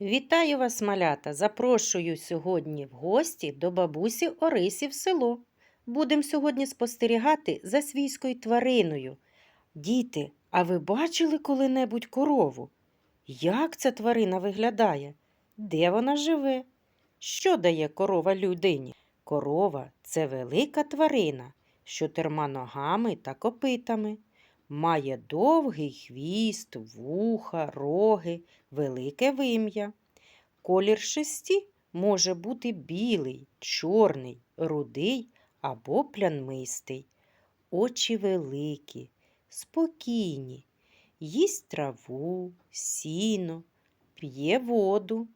Вітаю вас, малята! Запрошую сьогодні в гості до бабусі Орисі в село. Будемо сьогодні спостерігати за свійською твариною. Діти, а ви бачили коли-небудь корову? Як ця тварина виглядає? Де вона живе? Що дає корова людині? Корова це велика тварина, що терма ногами та копитами. Має довгий хвіст, вуха, роги, велике вим'я. Колір шесті може бути білий, чорний, рудий або плямистий. Очі великі, спокійні, їсть траву, сіно, п'є воду,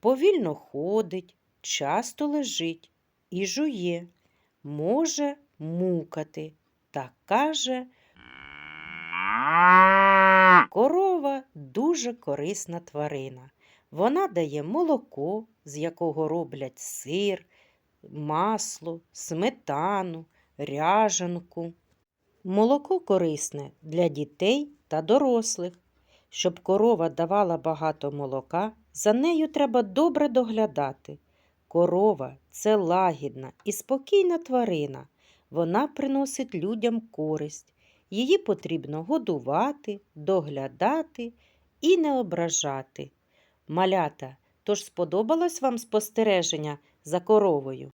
повільно ходить, часто лежить і жує, може мукати та каже Корова дуже корисна тварина. Вона дає молоко, з якого роблять сир, масло, сметану, ряжанку. Молоко корисне для дітей та дорослих. Щоб корова давала багато молока, за нею треба добре доглядати. Корова це лагідна і спокійна тварина. Вона приносить людям користь. Її потрібно годувати, доглядати і не ображати. Малята, тож сподобалось вам спостереження за коровою?